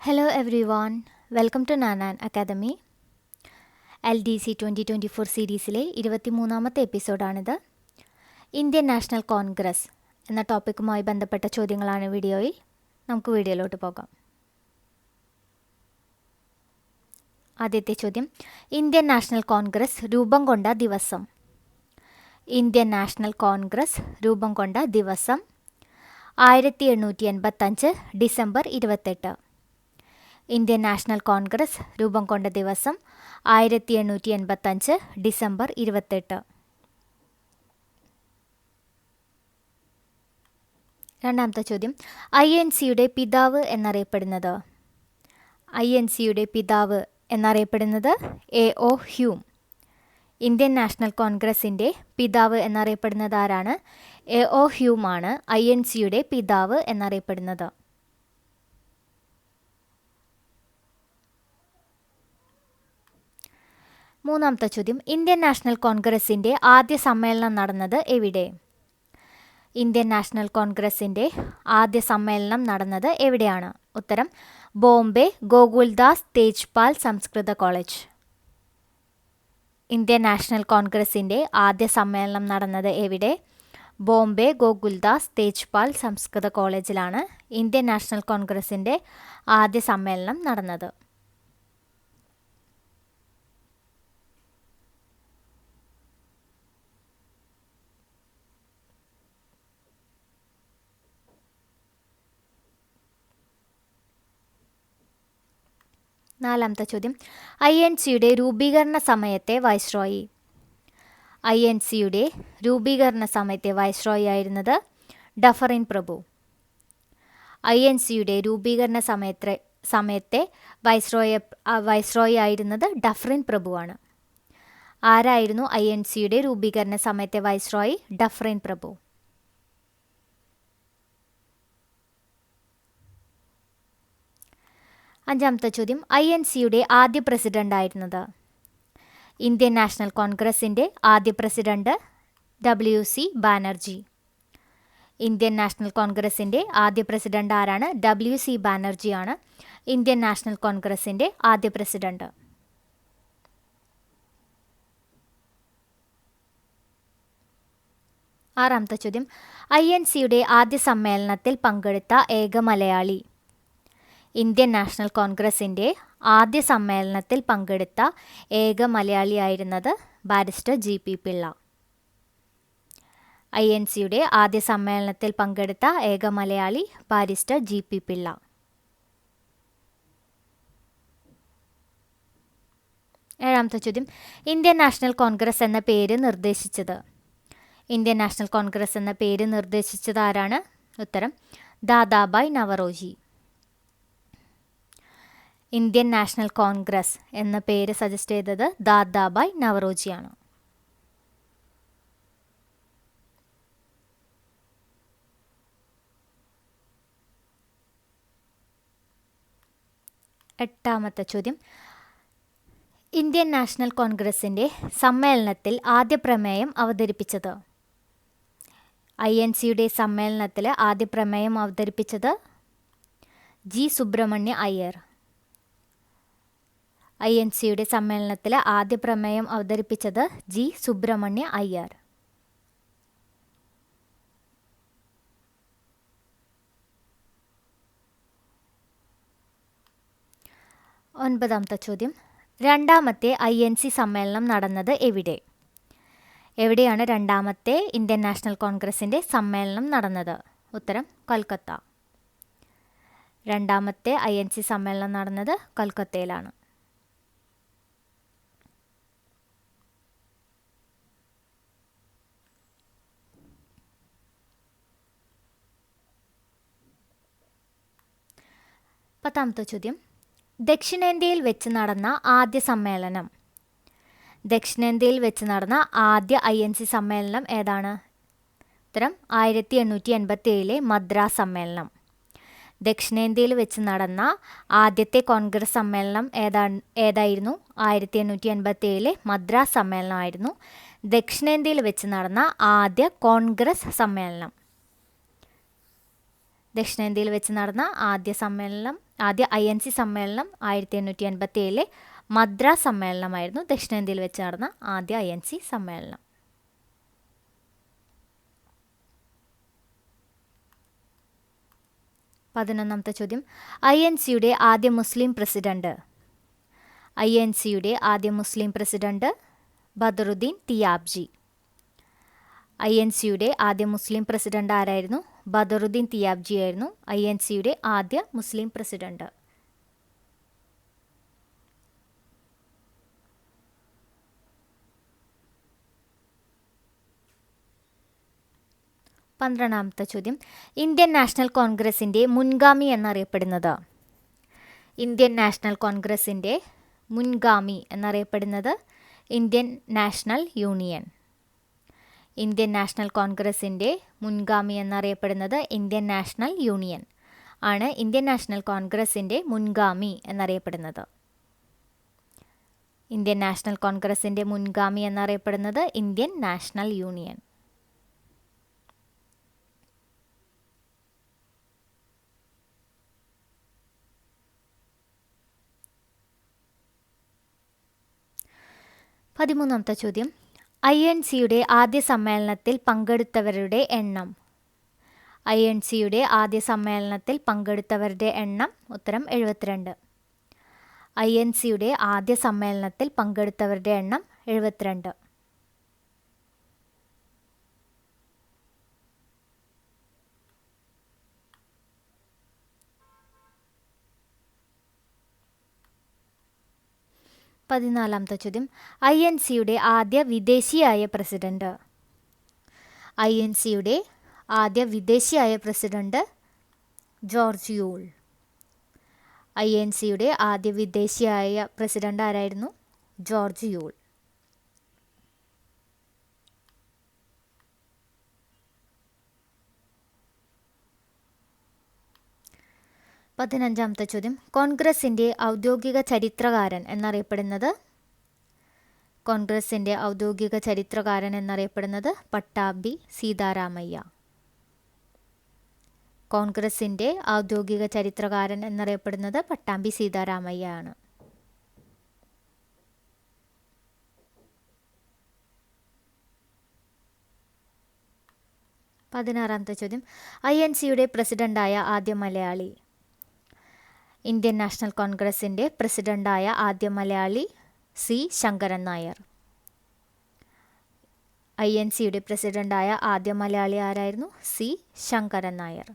Hello one welcome to നാനാൻ academy L D C twenty twenty four സീരീസിലെ ഇരുപത്തിമൂന്നാമത്തെ എപ്പിസോഡാണിത് Indian National Congress എന്ന ടോപ്പിക്കുമായി ബന്ധപ്പെട്ട ചോദ്യങ്ങളാണ് വീഡിയോയിൽ. നമുക്ക് വീഡിയോയിലോട്ട് പോകാം. ആദ്യത്തെ ചോദ്യം. ഇന്ത്യൻ നാഷണൽ കോൺഗ്രസ് രൂപം കൊണ്ട ദിവസം. ഇന്ത്യൻ നാഷണൽ കോൺഗ്രസ് രൂപം കൊണ്ട ദിവസം. ആയിരത്തി എണ്ണൂറ്റി എൺപത്തഞ്ച് ഡിസംബർ ഇരുപത്തെട്ട്. ഇന്ത്യൻ നാഷണൽ കോൺഗ്രസ് രൂപം കൊണ്ട ദിവസം ആയിരത്തി എണ്ണൂറ്റി എൺപത്തഞ്ച് ഡിസംബർ ഇരുപത്തെട്ട്. രണ്ടാമത്തെ ചോദ്യം. ഐ എൻ സിയുടെ പിതാവ് എന്നറിയപ്പെടുന്നത്? ഐ എൻ സിയുടെ പിതാവ് എന്നറിയപ്പെടുന്നത് A O Hume. Indian National കോൺഗ്രസിന്റെ പിതാവ് എന്നറിയപ്പെടുന്നത് ആരാണ്? എ ഒ ഹ്യൂമാണ് ഐ എൻ സിയുടെ പിതാവ് എന്നറിയപ്പെടുന്നത്. മൂന്നാമത്തെ ചോദ്യം. ഇന്ത്യൻ നാഷണൽ കോൺഗ്രസിന്റെ ആദ്യ സമ്മേളനം നടന്നത് എവിടെ? ഇന്ത്യൻ നാഷണൽ കോൺഗ്രസിന്റെ ആദ്യ സമ്മേളനം നടന്നത് എവിടെയാണ്? ഉത്തരം ബോംബെ ഗോകുൽദാസ് തേജ്പാൽ സംസ്കൃത കോളേജ്. ഇന്ത്യൻ നാഷണൽ കോൺഗ്രസിന്റെ ആദ്യ സമ്മേളനം നടന്നത് എവിടെ? ബോംബെ ഗോകുൽദാസ് തേജ്പാൽ സംസ്കൃത കോളേജിലാണ് ഇന്ത്യൻ നാഷണൽ കോൺഗ്രസിന്റെ ആദ്യ സമ്മേളനം നടന്നത്. നാലാമത്തെ ചോദ്യം. ഐ എൻ സിയുടെ രൂപീകരണ സമയത്തെ വൈസ്രോയി. ഐ എൻ സിയുടെ രൂപീകരണ സമയത്തെ വൈസ്രോയി ആയിരുന്നത് ഡഫറിൻ പ്രഭു. ഐ എൻ സിയുടെ രൂപീകരണ സമയത്തെ സമയത്തെ വൈസ്രോയ വൈസ്രോയി ആയിരുന്നത് ഡഫറിൻ പ്രഭുവാണ്. ആരായിരുന്നു ഐ എൻ സിയുടെ രൂപീകരണ സമയത്തെ വൈസ്രോയി? ഡഫറിൻ പ്രഭു. അഞ്ചാമത്തെ ചോദ്യം ഐ എൻ സിയുടെ ആദ്യ പ്രസിഡന്റ് ആയിരുന്നത്? ഇന്ത്യൻ നാഷണൽ കോൺഗ്രസിന്റെ ആദ്യ president W C Banerjee. Indian National കോൺഗ്രസിന്റെ ആദ്യ പ്രസിഡന്റ് ആരാണ്? ഡബ്ല്യു സി ബാനർജിയാണ് ഇന്ത്യൻ നാഷണൽ കോൺഗ്രസിന്റെ ആദ്യ പ്രസിഡന്റ്. ആറാമത്തെ ചോദ്യം ഐ എൻ സിയുടെ ആദ്യ സമ്മേളനത്തിൽ പങ്കെടുത്ത ഏക മലയാളി ഇന്ത്യൻ നാഷണൽ കോൺഗ്രസിന്റെ ആദ്യ സമ്മേളനത്തിൽ പങ്കെടുത്ത ഏക മലയാളിയായിരുന്നത് barrister G P Pillai. I N സിയുടെ ആദ്യ സമ്മേളനത്തിൽ പങ്കെടുത്ത ഏക Malayali barrister G P Pillai. ഏഴാമത്തെ ചോദ്യം. ഇന്ത്യൻ നാഷണൽ കോൺഗ്രസ് എന്ന പേര് നിർദ്ദേശിച്ചത്. ഇന്ത്യൻ നാഷണൽ കോൺഗ്രസ് എന്ന പേര് നിർദ്ദേശിച്ചത് ആരാണ്? ഉത്തരം Dadabhai Naoroji. Indian National Congress എന്ന പേര് സജസ്റ്റ് ചെയ്തത് ദാദാബായ് നവറോജിയാണ്. എട്ടാമത്തെ ചോദ്യം. ഇന്ത്യൻ നാഷണൽ കോൺഗ്രസിന്റെ സമ്മേളനത്തിൽ ആദ്യ പ്രമേയം അവതരിപ്പിച്ചത്? ഐ എൻ സിയുടെ സമ്മേളനത്തിൽ ആദ്യ പ്രമേയം അവതരിപ്പിച്ചത് G Subramania Iyer. I N സിയുടെ സമ്മേളനത്തിൽ ആദ്യ പ്രമേയം അവതരിപ്പിച്ചത് ജി സുബ്രഹ്മണ്യ അയ്യർ. ഒൻപതാമത്തെ ചോദ്യം. രണ്ടാമത്തെ ഐ എൻ സി സമ്മേളനം നടന്നത് എവിടെ? എവിടെയാണ് രണ്ടാമത്തെ ഇന്ത്യൻ നാഷണൽ കോൺഗ്രസിന്റെ സമ്മേളനം നടന്നത്? ഉത്തരം കൊൽക്കത്ത. രണ്ടാമത്തെ ഐ എൻ സി സമ്മേളനം നടന്നത് കൊൽക്കത്തയിലാണ്. പത്താമത്തെ ചോദ്യം. ദക്ഷിണേന്ത്യയിൽ വെച്ച് നടന്ന ആദ്യ സമ്മേളനം. ദക്ഷിണേന്ത്യയിൽ വെച്ച് നടന്ന ആദ്യ ഐ എൻ സി സമ്മേളനം ഏതാണ്? ഉത്തരം ആയിരത്തി എണ്ണൂറ്റി എൺപത്തി ഏഴിലെ മദ്രാസ് സമ്മേളനം. ദക്ഷിണേന്ത്യയിൽ വെച്ച് നടന്ന ആദ്യത്തെ കോൺഗ്രസ് സമ്മേളനം ഏതാ ഏതായിരുന്നു? ആയിരത്തി എണ്ണൂറ്റി എൺപത്തി ഏഴിലെ മദ്രാസ് സമ്മേളനമായിരുന്നു. ദക്ഷിണേന്ത്യയിൽ വെച്ച് നടന്ന ആദ്യ കോൺഗ്രസ് സമ്മേളനം. ദക്ഷിണേന്ത്യയിൽ വെച്ച് നടന്ന ആദ്യ സമ്മേളനം ആദ്യ ഐ എൻ സി സമ്മേളനം ആയിരത്തി എണ്ണൂറ്റി എൺപത്തി ഏഴിലെ മദ്രാസ് സമ്മേളനമായിരുന്നു ദക്ഷിണേന്ത്യയിൽ വെച്ച് നടന്ന ആദ്യ ഐ എൻ സി സമ്മേളനം. പതിനൊന്നാമത്തെ ചോദ്യം. ഐ എൻ സിയുടെ ആദ്യ മുസ്ലിം പ്രസിഡന്റ്. ഐ എൻ സിയുടെ ആദ്യ മുസ്ലിം president Badruddin Tyabji. I N സിയുടെ ആദ്യ മുസ്ലിം പ്രസിഡന്റ് ആരായിരുന്നു? ബദറുദ്ദീൻ തിയാബ്ജി ആയിരുന്നു ഐ എൻ സിയുടെ ആദ്യ മുസ്ലിം പ്രസിഡന്റ്. പന്ത്രണ്ടാമത്തെ ചോദ്യം. ഇന്ത്യൻ നാഷണൽ കോൺഗ്രസിന്റെ മുൻഗാമി എന്നറിയപ്പെടുന്നത്. ഇന്ത്യൻ നാഷണൽ കോൺഗ്രസിന്റെ മുൻഗാമി എന്നറിയപ്പെടുന്നത് Indian National Union. Indian National കോൺഗ്രസിന്റെ മുൻഗാമി എന്നറിയപ്പെടുന്നത് ഇന്ത്യൻ നാഷണൽ യൂണിയൻ ആണ് ഇന്ത്യൻ നാഷണൽ കോൺഗ്രസിന്റെ മുൻഗാമി എന്നറിയപ്പെടുന്നത്. ഇന്ത്യൻ നാഷണൽ കോൺഗ്രസിന്റെ മുൻഗാമി എന്നറിയപ്പെടുന്നത് ഇന്ത്യൻ നാഷണൽ യൂണിയൻ. പതിമൂന്നാമത്തെ ചോദ്യം. ഐ എൻ സിയുടെ ആദ്യ സമ്മേളനത്തിൽ പങ്കെടുത്തവരുടെ എണ്ണം. ഐ എൻ സിയുടെ ആദ്യ സമ്മേളനത്തിൽ പങ്കെടുത്തവരുടെ എണ്ണം ഉത്തരം എഴുപത്തിരണ്ട്. ഐ എൻ സിയുടെ ആദ്യ സമ്മേളനത്തിൽ പങ്കെടുത്തവരുടെ എണ്ണം എഴുപത്തിരണ്ട്. പതിനാലാമത്തെ ചോദ്യം. ഐ എൻ സിയുടെ ആദ്യ വിദേശിയായ പ്രസിഡന്റ്. ഐ എൻ സിയുടെ ആദ്യ വിദേശിയായ president George Yule. I N സിയുടെ ആദ്യ വിദേശിയായ പ്രസിഡന്റ് ആരായിരുന്നു? George Yule. പതിനഞ്ചാമത്തെ ചോദ്യം. കോൺഗ്രസിന്റെ ഔദ്യോഗിക ചരിത്രകാരൻ എന്നറിയപ്പെടുന്നത്? കോൺഗ്രസിന്റെ ഔദ്യോഗിക ചരിത്രകാരൻ എന്നറിയപ്പെടുന്നത് പട്ടാബി സീതാരാമയ്യ. കോൺഗ്രസിന്റെ ഔദ്യോഗിക ചരിത്രകാരൻ എന്നറിയപ്പെടുന്നത് പട്ടാമ്പി സീതാരാമയ്യ ആണ്. പതിനാറാമത്തെ ചോദ്യം. ഐ എൻ സിയുടെ പ്രസിഡന്റായ ആദ്യ മലയാളി. ഇന്ത്യൻ നാഷണൽ കോൺഗ്രസിന്റെ പ്രസിഡന്റായ ആദ്യ Malayali C. Sankaran Nair. I. N. സിയുടെ പ്രസിഡന്റായ ആദ്യ മലയാളി ആരായിരുന്നു? സി. ശങ്കരൻ നായർ.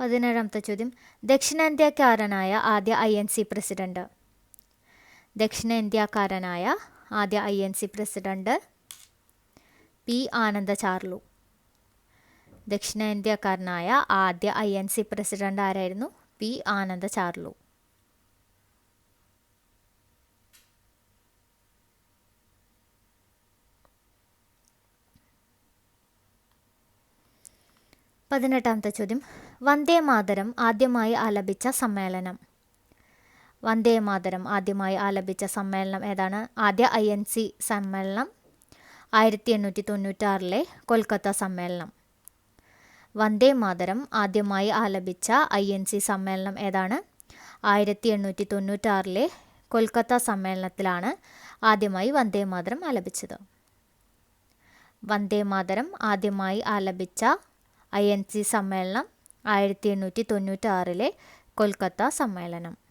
പതിനേഴാമത്തെ ചോദ്യം. ദക്ഷിണേന്ത്യക്കാരനായ ആദ്യ ഐ. എൻ. സി. പ്രസിഡന്റ്. ദക്ഷിണേന്ത്യക്കാരനായ ആദ്യ I N C president P Ananda Charlu ദക്ഷിണേന്ത്യക്കാരനായ ആദ്യ ഐ എൻ സി പ്രസിഡന്റ് ആരായിരുന്നു? പി ആനന്ദ ചാർലു പതിനെട്ടാമത്തെ ചോദ്യം. വന്ദേ മാതരം ആദ്യമായി ആലപിച്ച സമ്മേളനം. വന്ദേ മാതരം ആദ്യമായി ആലപിച്ച സമ്മേളനം ഏതാണ്? ആദ്യ ഐ എൻ സി സമ്മേളനം ആയിരത്തി എണ്ണൂറ്റി തൊണ്ണൂറ്റാറിലെ കൊൽക്കത്ത സമ്മേളനം. വന്ദേ മാതരം ആദ്യമായി ആലപിച്ച ഐ എൻ സി സമ്മേളനം ഏതാണ്? ആയിരത്തി എണ്ണൂറ്റി തൊണ്ണൂറ്റാറിലെ കൊൽക്കത്ത സമ്മേളനത്തിലാണ് ആദ്യമായി വന്ദേ മാതരം ആലപിച്ചത്. വന്ദേ മാതരം ആദ്യമായി ആലപിച്ച ഐ എൻ സി സമ്മേളനം ആയിരത്തി എണ്ണൂറ്റി തൊണ്ണൂറ്റാറിലെ കൊൽക്കത്ത സമ്മേളനം.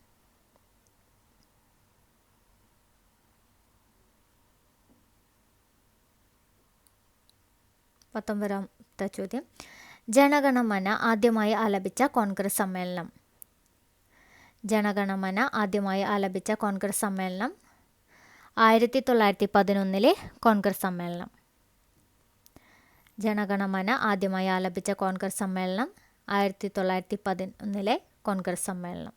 പത്തൊമ്പതാമത്തെ ചോദ്യം. ജനഗണമന ആദ്യമായി ആലപിച്ച കോൺഗ്രസ് സമ്മേളനം. ജനഗണമന ആദ്യമായി ആലപിച്ച കോൺഗ്രസ് സമ്മേളനം. ആയിരത്തി തൊള്ളായിരത്തി പതിനൊന്നിലെ കോൺഗ്രസ് സമ്മേളനം. ജനഗണമന ആദ്യമായി ആലപിച്ച കോൺഗ്രസ് സമ്മേളനം. ആയിരത്തി തൊള്ളായിരത്തി പതിനൊന്നിലെ കോൺഗ്രസ് സമ്മേളനം.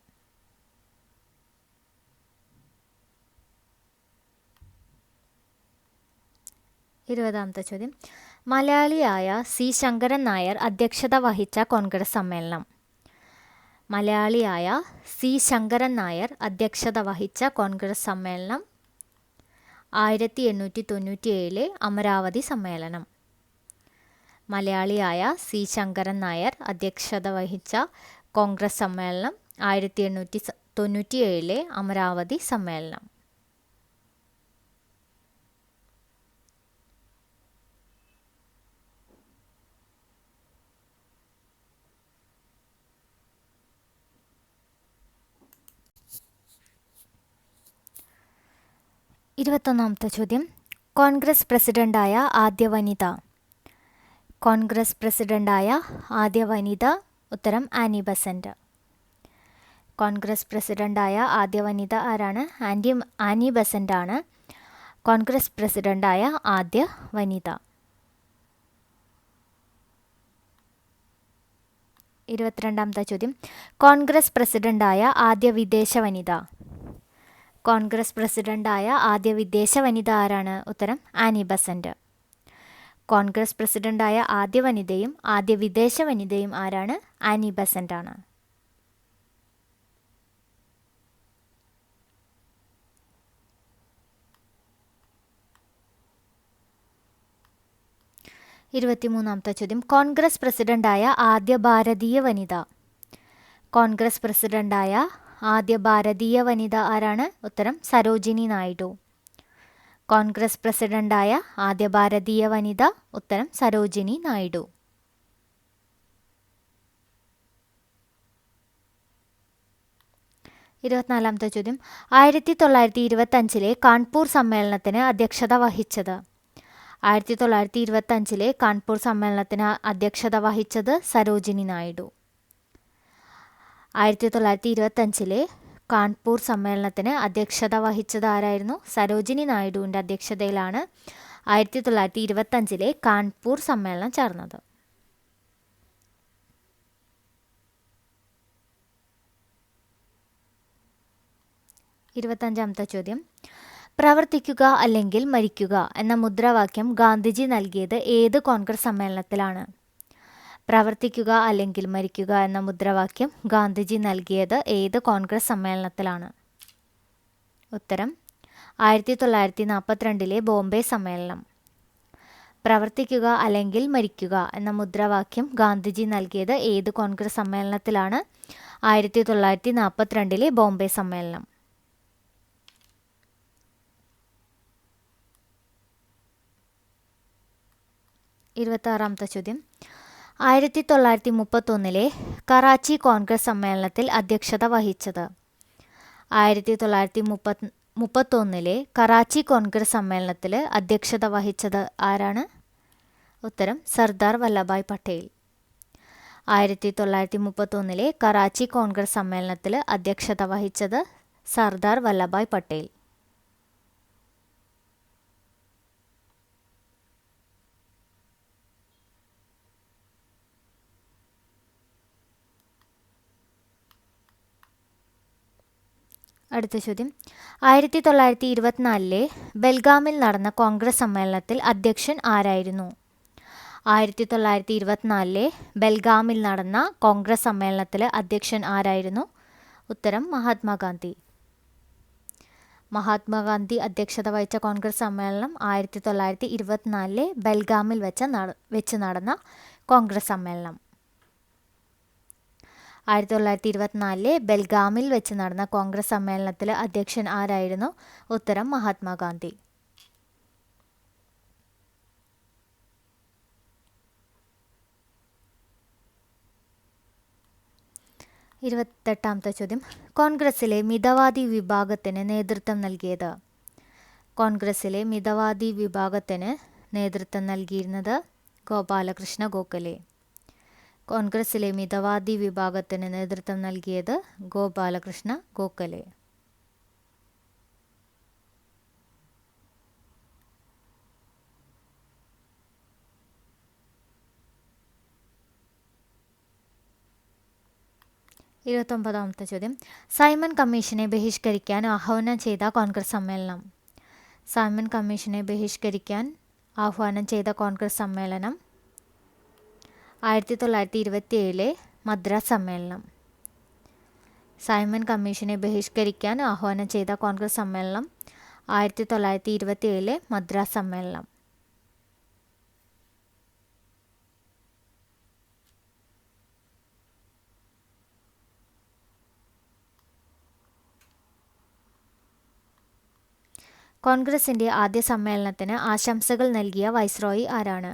ഇരുപതാമത്തെ ചോദ്യം. മലയാളിയായ സി. ശങ്കരൻ നായർ അധ്യക്ഷത വഹിച്ച കോൺഗ്രസ് സമ്മേളനം. മലയാളിയായ സി. ശങ്കരൻ നായർ അധ്യക്ഷത വഹിച്ച കോൺഗ്രസ് സമ്മേളനം. ആയിരത്തി എണ്ണൂറ്റി തൊണ്ണൂറ്റി ഏഴിലെ അമരാവതി സമ്മേളനം. മലയാളിയായ സി. ശങ്കരൻ നായർ അധ്യക്ഷത വഹിച്ച കോൺഗ്രസ് സമ്മേളനം. ആയിരത്തി എണ്ണൂറ്റി തൊണ്ണൂറ്റി ഏഴിലെ അമരാവതി സമ്മേളനം. ഇരുപത്തൊന്നാമത്തെ ചോദ്യം. കോൺഗ്രസ് പ്രസിഡന്റായ ആദ്യ വനിത. കോൺഗ്രസ് പ്രസിഡന്റായ ആദ്യ വനിത. ഉത്തരം ആനി ബസന്റ്. കോൺഗ്രസ് പ്രസിഡന്റായ ആദ്യ വനിത ആരാണ്? ആന്റി ആനി ബസന്റ് ആണ് കോൺഗ്രസ് പ്രസിഡന്റായ ആദ്യ വനിത. ഇരുപത്തിരണ്ടാമത്തെ ചോദ്യം. കോൺഗ്രസ് പ്രസിഡന്റായ ആദ്യ വിദേശ വനിത. കോൺഗ്രസ് പ്രസിഡന്റായ ആദ്യ വിദേശ വനിത ആരാണ്? ഉത്തരം ആനി ബസന്റ്. കോൺഗ്രസ് പ്രസിഡന്റായ ആദ്യ വനിതയും ആദ്യ വിദേശ വനിതയും ആരാണ്? ആനി ബസന്റ് ആണ് ഇരുപത്തിമൂന്നാമത്തെ ചോദ്യം. കോൺഗ്രസ് പ്രസിഡന്റായ ആദ്യ ഭാരതീയ വനിത. കോൺഗ്രസ് പ്രസിഡന്റായ ആദ്യ ഭാരതീയ വനിത ആരാണ്? ഉത്തരം സരോജിനി നായിഡു. കോൺഗ്രസ് പ്രസിഡന്റായ ആദ്യ ഭാരതീയ വനിത ഉത്തരം സരോജിനി നായിഡു. ഇരുപത്തിനാലാമത്തെ ചോദ്യം. ആയിരത്തി തൊള്ളായിരത്തി ഇരുപത്തി അഞ്ചിലെ കാൺപൂർ സമ്മേളനത്തിന് അധ്യക്ഷത വഹിച്ചത്? ആയിരത്തി തൊള്ളായിരത്തി ഇരുപത്തി അഞ്ചിലെ കാൺപൂർ സമ്മേളനത്തിന് അധ്യക്ഷത വഹിച്ചത് സരോജിനി നായിഡു. ആയിരത്തി തൊള്ളായിരത്തി ഇരുപത്തഞ്ചിലെ കാൺപൂർ സമ്മേളനത്തിന് അധ്യക്ഷത വഹിച്ചത് ആരായിരുന്നു? സരോജിനി നായിഡുവിന്റെ അധ്യക്ഷതയിലാണ് ആയിരത്തി തൊള്ളായിരത്തി ഇരുപത്തഞ്ചിലെ കാൺപൂർ സമ്മേളനം ചേർന്നത്. ഇരുപത്തഞ്ചാമത്തെ ചോദ്യം. പ്രവർത്തിക്കുക അല്ലെങ്കിൽ മരിക്കുക എന്ന മുദ്രാവാക്യം ഗാന്ധിജി നൽകിയത് ഏത് കോൺഗ്രസ് സമ്മേളനത്തിലാണ്? പ്രവർത്തിക്കുക അല്ലെങ്കിൽ മരിക്കുക എന്ന മുദ്രാവാക്യം ഗാന്ധിജി നൽകിയത് ഏത് കോൺഗ്രസ് സമ്മേളനത്തിലാണ്? ഉത്തരം ആയിരത്തി തൊള്ളായിരത്തി നാൽപ്പത്തിരണ്ടിലെ ബോംബെ സമ്മേളനം. പ്രവർത്തിക്കുക അല്ലെങ്കിൽ മരിക്കുക എന്ന മുദ്രാവാക്യം ഗാന്ധിജി നൽകിയത് ഏത് കോൺഗ്രസ് സമ്മേളനത്തിലാണ്? ആയിരത്തി തൊള്ളായിരത്തി നാൽപ്പത്തിരണ്ടിലെ ബോംബെ സമ്മേളനം. ഇരുപത്താറാമത്തെ ചോദ്യം ആയിരത്തി തൊള്ളായിരത്തി മുപ്പത്തൊന്നിലെ കറാച്ചി കോൺഗ്രസ് സമ്മേളനത്തിൽ അധ്യക്ഷത വഹിച്ചത്. ആയിരത്തി തൊള്ളായിരത്തി മുപ്പത് മുപ്പത്തൊന്നിലെ കറാച്ചി കോൺഗ്രസ് സമ്മേളനത്തിൽ അധ്യക്ഷത വഹിച്ചത് ആരാണ്? ഉത്തരം സർദാർ വല്ലഭായ് പട്ടേൽ. ആയിരത്തി തൊള്ളായിരത്തി മുപ്പത്തൊന്നിലെ കറാച്ചി കോൺഗ്രസ് സമ്മേളനത്തിൽ അധ്യക്ഷത വഹിച്ചത് സർദാർ വല്ലഭായ് പട്ടേൽ. അടുത്ത ചോദ്യം. ആയിരത്തി തൊള്ളായിരത്തി ഇരുപത്തിനാലിലെ ബെൽഗാമിൽ നടന്ന കോൺഗ്രസ് സമ്മേളനത്തിൽ അധ്യക്ഷൻ ആരായിരുന്നു? ആയിരത്തി തൊള്ളായിരത്തി ഇരുപത്തിനാലിലെ ബെൽഗാമിൽ നടന്ന കോൺഗ്രസ് സമ്മേളനത്തിൽ അധ്യക്ഷൻ ആരായിരുന്നു? ഉത്തരം മഹാത്മാഗാന്ധി. മഹാത്മാഗാന്ധി അധ്യക്ഷത വഹിച്ച കോൺഗ്രസ് സമ്മേളനം ആയിരത്തി തൊള്ളായിരത്തി ഇരുപത്തിനാലിലെ ബെൽഗാമിൽ വെച്ച വെച്ച് നടന്ന കോൺഗ്രസ് സമ്മേളനം. ആയിരത്തി തൊള്ളായിരത്തി ഇരുപത്തിനാലിലെ ബെൽഗാമിൽ വെച്ച് നടന്ന കോൺഗ്രസ് സമ്മേളനത്തിൽ അധ്യക്ഷൻ ആരായിരുന്നു? ഉത്തരം മഹാത്മാഗാന്ധി. ഇരുപത്തെട്ടാമത്തെ ചോദ്യം. കോൺഗ്രസിലെ മിതവാദി വിഭാഗത്തിന് നേതൃത്വം നൽകിയത്? കോൺഗ്രസിലെ മിതവാദി വിഭാഗത്തിന് നേതൃത്വം നൽകിയിരുന്നത് ഗോപാലകൃഷ്ണ ഗോഖലെ. കോൺഗ്രസിലെ മിതവാദി വിഭാഗത്തിന് നേതൃത്വം നൽകിയത് ഗോപാലകൃഷ്ണ ഗോഖലെ. ഇരുപത്തൊമ്പതാമത്തെ ചോദ്യം. സൈമൺ കമ്മീഷനെ ബഹിഷ്കരിക്കാൻ ആഹ്വാനം ചെയ്ത കോൺഗ്രസ് സമ്മേളനം. സൈമൺ കമ്മീഷനെ ബഹിഷ്കരിക്കാൻ ആഹ്വാനം ചെയ്ത കോൺഗ്രസ് സമ്മേളനം ആയിരത്തി തൊള്ളായിരത്തി ഇരുപത്തി ഏഴിലെ മദ്രാസ് സമ്മേളനം. സൈമൺ കമ്മീഷനെ ബഹിഷ്കരിക്കാൻ ആഹ്വാനം ചെയ്ത കോൺഗ്രസ് സമ്മേളനം ആയിരത്തി തൊള്ളായിരത്തി ഇരുപത്തി ഏഴിലെ മദ്രാസ് സമ്മേളനം. കോൺഗ്രസിന്റെ ആദ്യ സമ്മേളനത്തിന് ആശംസകൾ നൽകിയ വൈസ്രോയി ആരാണ്?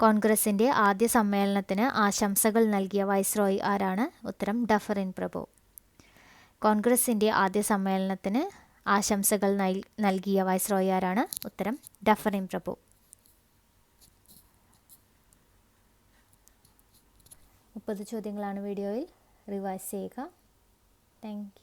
കോൺഗ്രസിന്റെ ആദ്യ സമ്മേളനത്തിന് ആശംസകൾ നൽകിയ വൈസ്രോയി ആരാണ്? ഉത്തരം ഡഫറിൻ പ്രഭു. കോൺഗ്രസിന്റെ ആദ്യ സമ്മേളനത്തിന് ആശംസകൾ നൽകിയ വൈസ്രോയി ആരാണ്? ഉത്തരം ഡഫറിൻ പ്രഭു. മുപ്പത് ചോദ്യങ്ങളാണ് വീഡിയോയിൽ. റിവൈസ് ചെയ്യുക. താങ്ക്